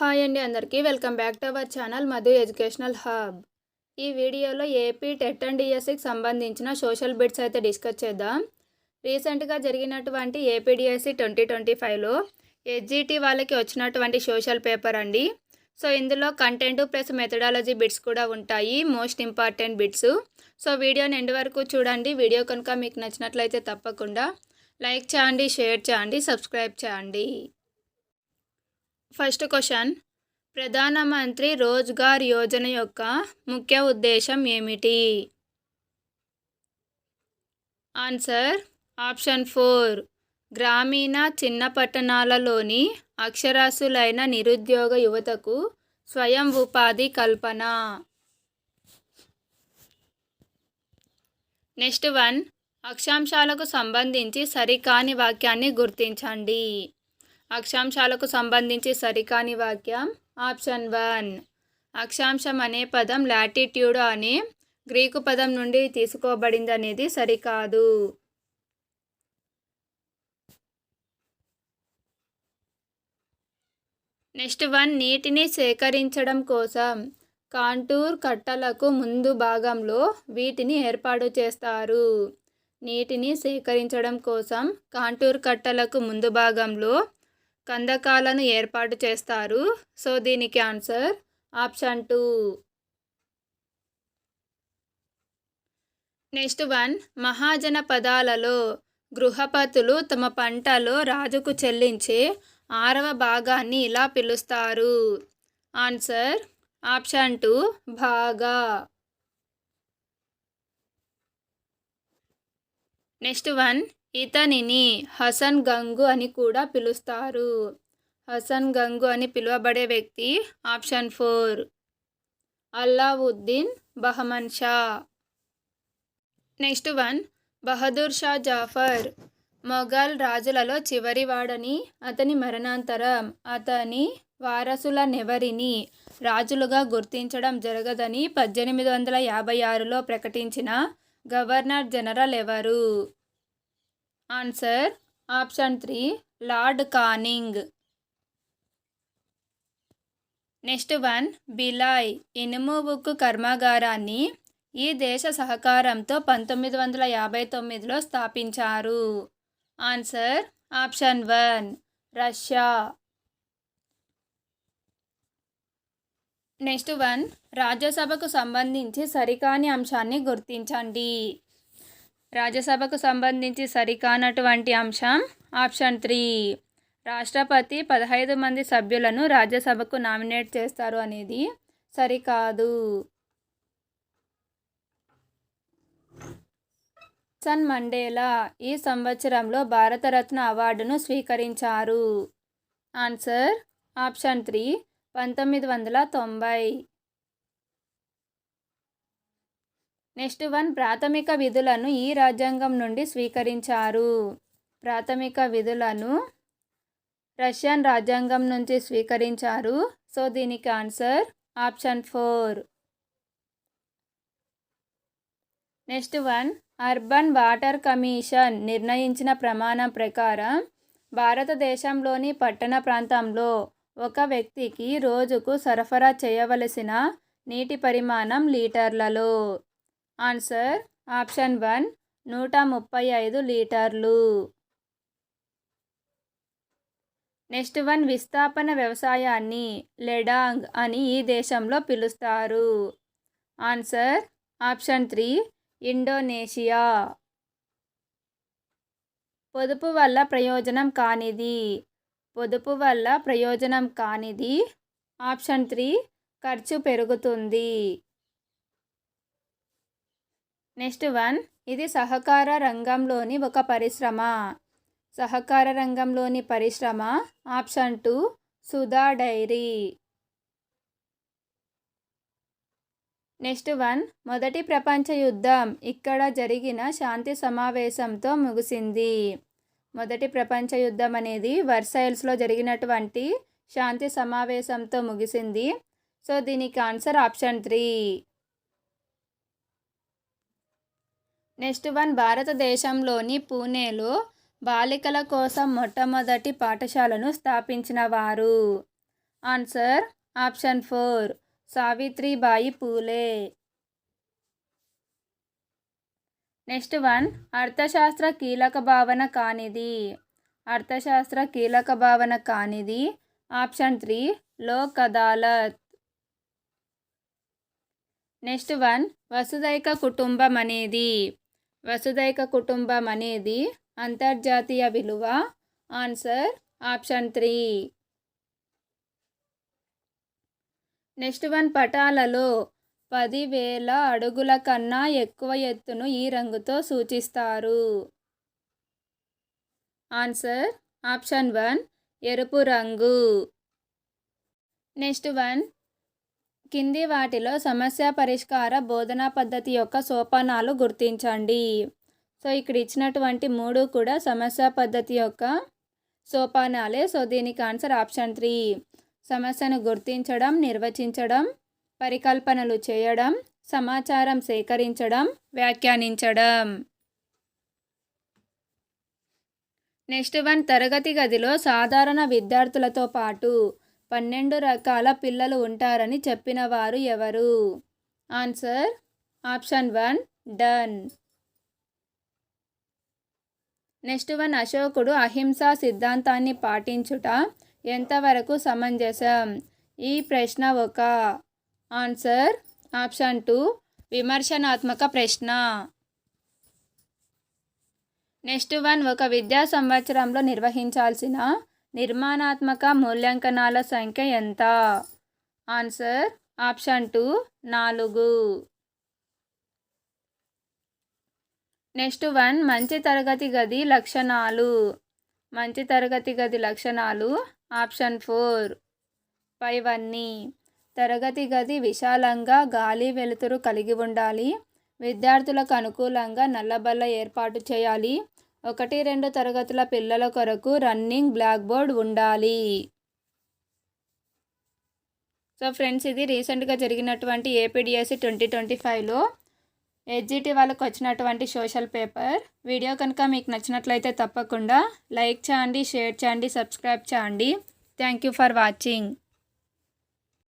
Hi అండి అందరికీ. Welcome back to our channel Madhu educational hub. ఈ వీడియోలో ఏపీ టెట్ అండ్ డిఎస్సికి సంబంధించిన సోషల్ బిట్స్ అయితే డిస్కస్ చేద్దాం. రీసెంట్గా జరిగినటువంటి ఏపీడిఎస్సి ట్వంటీ ట్వంటీ ఫైవ్లో ఎస్జిటి వాళ్ళకి వచ్చినటువంటి సోషల్ పేపర్ అండి. సో ఇందులో కంటెంట్ ప్లస్ మెథడాలజీ బిట్స్ కూడా ఉంటాయి మోస్ట్ ఇంపార్టెంట్ బిట్స్. సో వీడియోని ఎండ్ వరకు చూడండి. వీడియో కనుక మీకు నచ్చినట్లయితే తప్పకుండా లైక్ చేయండి షేర్ చేయండి సబ్స్క్రైబ్ చేయండి. First question. ప్రధానమంత్రి రోజ్గార్ యోజన యొక్క ముఖ్య ఉద్దేశం ఏమిటి? Answer option four. గ్రామీణ చిన్న పట్టణాలలోని అక్షరాస్యులైన నిరుద్యోగ యువతకు స్వయం ఉపాధి కల్పన. Next one. అక్షాంశాలకు సంబంధించి సరికాని వాక్యాన్ని గుర్తించండి. అక్షాంశాలకు సంబంధించి సరికాని వాక్యం. Option one. అక్షాంశం అనే పదం లాటిట్యూడ్ అనే గ్రీకు పదం నుండి తీసుకోబడింది అనేది సరికాదు. నెక్స్ట్ వన్ నీటిని సేకరించడం కోసం కాంటూర్ కట్టలకు ముందు భాగంలో వీటిని ఏర్పాటు చేస్తారు. నీటిని సేకరించడం కోసం కాంటూర్ కట్టలకు ముందు భాగంలో కందకాలను ఏర్పాటు చేస్తారు. సో దీనికి answer option two. Next one మహాజన పదాలలో గృహపతులు తమ పంటలో రాజుకు చెల్లించే ఆరవ భాగాన్ని ఇలా పిలుస్తారు. ఆన్సర్ ఆప్షన్ టూ భాగా. నెక్స్ట్ వన్ ఇతనిని హసన్ గంగు అని కూడా పిలుస్తారు. హసన్ గంగు అని పిలువబడే వ్యక్తి option four. Alauddin Bahman Shah. Next one Bahadur Shah Zafar. Mughal రాజులలో చివరివాడని అతని మరణాంతరం అతని వారసులనెవరిని రాజులుగా గుర్తించడం జరగదని పద్దెనిమిది వందల యాభై ఆరులో ప్రకటించిన గవర్నర్ జనరల్ ఎవరు? Answer option three Lord Canning next one Bhilai ఇనుము ఉక్కు కర్మాగారాన్ని ఈ దేశ సహకారంతో పంతొమ్మిది వందల యాభై తొమ్మిదిలో స్థాపించారు. Answer option one Russia. Next one రాజ్యసభకు సంబంధించి సరికాని అంశాన్ని గుర్తించండి. రాజ్యసభకు సంబంధించి సరికానటువంటి అంశం ఆప్షన్ త్రీ. రాష్ట్రపతి పదహైదు మంది సభ్యులను రాజ్యసభకు నామినేట్ చేస్తారు అనేది సరికాదు. సన్ మండేలా ఈ సంవత్సరంలో భారతరత్న అవార్డును స్వీకరించారు. ఆన్సర్ ఆప్షన్ త్రీ పంతొమ్మిది వందల తొంభై. నెక్స్ట్ వన్ ప్రాథమిక విధులను ఈ రాజ్యాంగం నుండి స్వీకరించారు. ప్రాథమిక విధులను రష్యన్ రాజ్యాంగం నుంచి స్వీకరించారు. సో దీనికి answer option four. Next one urban water commission నిర్ణయించిన ప్రమాణం ప్రకారం భారతదేశంలోని పట్టణ ప్రాంతంలో ఒక వ్యక్తికి రోజుకు సరఫరా చేయవలసిన నీటి పరిమాణం లీటర్లలో. ఆన్సర్ ఆప్షన్ వన్ నూట ముప్పై ఐదు లీటర్లు. నెక్స్ట్ వన్ విస్థాపన వ్యవసాయాన్ని లెడాంగ్ అని ఈ దేశంలో పిలుస్తారు. Answer option three Indonesia. పొదుపు వల్ల ప్రయోజనం కానిది. పొదుపు వల్ల ప్రయోజనం కానిది. ఆప్షన్ త్రీ ఖర్చు పెరుగుతుంది. నెక్స్ట్ వన్ ఇది సహకార రంగంలోని ఒక పరిశ్రమ. సహకార రంగంలోని పరిశ్రమ option two Sudha dairy. Next one మొదటి ప్రపంచ యుద్ధం. ఇక్కడ జరిగిన శాంతి సమావేశంతో ముగిసింది. మొదటి ప్రపంచ యుద్ధం అనేది వర్సైల్స్లో జరిగినటువంటి శాంతి సమావేశంతో ముగిసింది. సో దీనికి answer option three. Next one భారతదేశంలోని పూణేలో బాలికల కోసం మొట్టమొదటి పాఠశాలను స్థాపించిన వారు. Answer option four Savitribai Phule. Next one అర్థశాస్త్ర కీలక భావన కానిది. అర్థశాస్త్ర కీలక భావన కానిది. Option three Lok Adalat. Next one వసుదైక కుటుంబం అనేది వసుదైక కుటుంబం అనేది అంతర్జాతీయ విలువ. Answer option three. Next one పటాలలో పదివేల అడుగుల కన్నా ఎక్కువ ఎత్తును ఈ రంగుతో సూచిస్తారు. ఆన్సర్ ఆప్షన్ వన్ ఎరుపు రంగు. నెక్స్ట్ వన్ కింది వాటిలో సమస్య పరిష్కార బోధనా పద్ధతి యొక్క సోపానాలు గుర్తించండి. సో ఇక్కడ ఇచ్చినటువంటి మూడు కూడా సమస్య పద్ధతి యొక్క సోపానాలే. సో దీనికి ఆన్సర్ ఆప్షన్ త్రీ. సమస్యను గుర్తించడం నిర్వచించడం పరికల్పనలు చేయడం సమాచారం సేకరించడం వ్యాఖ్యానించడం. నెక్స్ట్ వన్ తరగతి గదిలో సాధారణ విద్యార్థులతో పాటు పన్నెండు రకాల పిల్లలు ఉంటారని చెప్పిన వారు ఎవరు? ఆన్సర్ ఆప్షన్ వన్ డన్. నెక్స్ట్ వన్ అశోకుడు అహింసా సిద్ధాంతాన్ని పాటించుట ఎంతవరకు సమంజసం? ఈ ప్రశ్న ఒక. ఆన్సర్ ఆప్షన్ టూ విమర్శనాత్మక ప్రశ్న. నెక్స్ట్ వన్ ఒక విద్యా సంవత్సరంలో నిర్వహించాల్సిన నిర్మాణాత్మక మూల్యాంకనాల సంఖ్య ఎంత? ఆన్సర్ ఆప్షన్ టూ నాలుగు. నెక్స్ట్ వన్ మంచి తరగతి గది లక్షణాలు. మంచి తరగతి గది లక్షణాలు ఆప్షన్ ఫోర్. పైవన్నీ తరగతి గది విశాలంగా గాలి వెలుతురు కలిగి ఉండాలి. విద్యార్థులకు అనుకూలంగా నల్లబల్ల ఏర్పాటు చేయాలి. ఒకటి రెండు తరగతుల పిల్లల కొరకు రన్నింగ్ బ్లాక్ బోర్డ్ ఉండాలి. సో ఫ్రెండ్స్ ఇది రీసెంట్గా జరిగినటువంటి ఏపీడిఎస్సి ట్వంటీ ట్వంటీ ఫైవ్లో హెచ్జిటి వాళ్ళకు వచ్చినటువంటి సోషల్ పేపర్. వీడియో కనుక మీకు నచ్చినట్లయితే తప్పకుండా లైక్ చేయండి షేర్ చేయండి సబ్స్క్రైబ్ చేయండి. Thank you for watching.